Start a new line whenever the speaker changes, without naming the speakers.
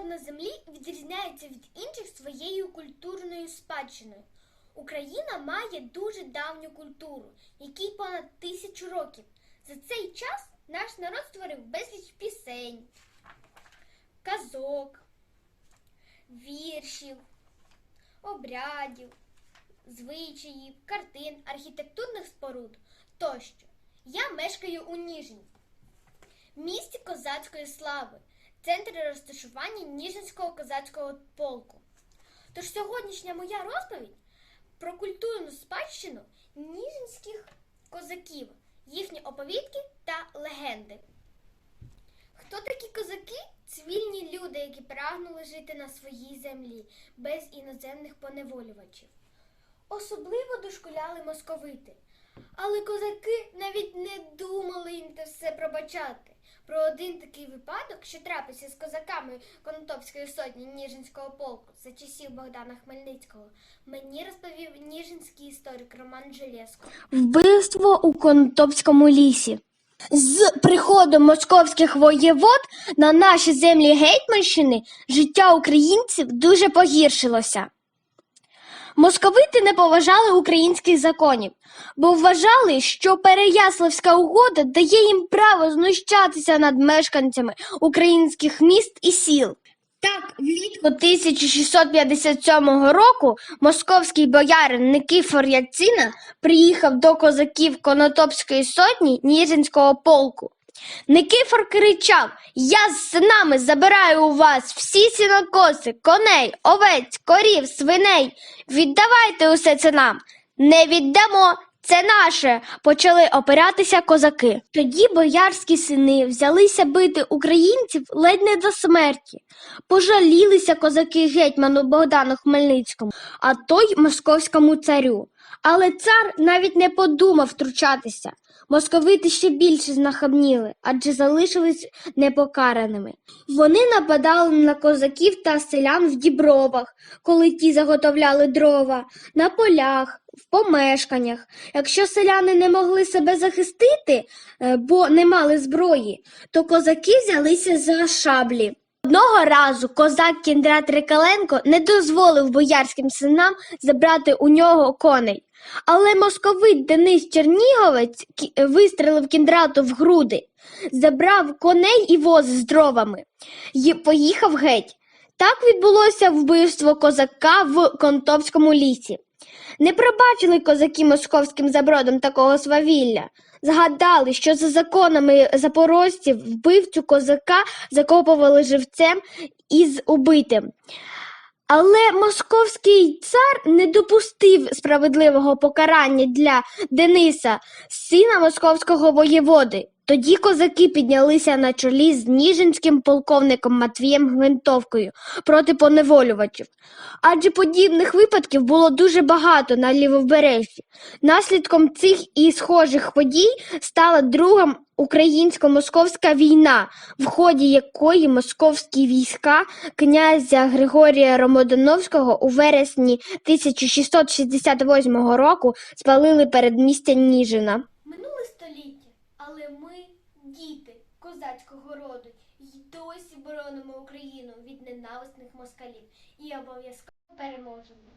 народ на землі відрізняється від інших своєю культурною спадщиною. Україна має дуже давню культуру, якій понад тисячу років. За цей час наш народ створив безліч пісень, казок, віршів, обрядів, звичаїв, картин, архітектурних споруд тощо. Я мешкаю у Ніжині, місті козацької слави, центр розташування Ніжинського козацького полку. Тож сьогоднішня моя розповідь про культурну спадщину ніжинських козаків, їхні оповідки та легенди. Хто такі козаки? Цивільні люди, які прагнули жити на своїй землі без іноземних поневолювачів. Особливо дошкуляли московити. Але козаки навіть не думали їм те все пробачати. Про один такий випадок, що трапився з козаками Конотопської сотні Ніжинського полку за часів Богдана Хмельницького, мені розповів ніжинський історик Роман Желєско.
Вбивство у Конотопському лісі. З приходом московських воєвод на наші землі Гетьманщини життя українців дуже погіршилося. Московити не поважали українських законів, бо вважали, що Переяславська угода дає їм право знущатися над мешканцями українських міст і сіл. Так, влітку 1657 року московський боярин Никифор Яцина приїхав до козаків Конотопської сотні Ніжинського полку. Никифор кричав: Я з синами забираю у вас всі сінокоси, коней, овець, корів, свиней. Віддавайте усе це нам. Не віддамо. Це наше, почали опиратися козаки. Тоді боярські сини взялися бити українців ледь не до смерті. Пожалілися козаки гетьману Богдану Хмельницькому, а той московському царю. Але цар навіть не подумав втручатися. Московити ще більше знахабніли, адже залишились непокараними. Вони нападали на козаків та селян в дібровах, коли ті заготовляли дрова, на полях, в помешканнях. Якщо селяни не могли себе захистити, е, бо не мали зброї, то козаки взялися за шаблі. Одного разу козак Кіндрат Рикаленко не дозволив боярським синам забрати у нього коней. Але московит Денис Черніговець вистрелив Кіндрату в груди, забрав коней і воз з дровами і поїхав геть. Так відбулося вбивство козака в Контопському лісі. Не пробачили козаки московським забродом такого свавілля. Згадали, що за законами запорожців вбивцю козака закопували живцем із убитим. Але московський цар не допустив справедливого покарання для Дениса, сина московського воєводи. Тоді козаки піднялися на чолі з ніжинським полковником Матвієм Гвинтовкою проти поневолювачів. Адже подібних випадків було дуже багато на лівобережжі. Наслідком цих і схожих подій стала друга українсько-московська війна, в ході якої московські війська князя Григорія Ромодановського у вересні 1668 року спалили передмістя Ніжина.
Козацького роду й досі боронимо Україну від ненависних москалів і обов'язково переможемо.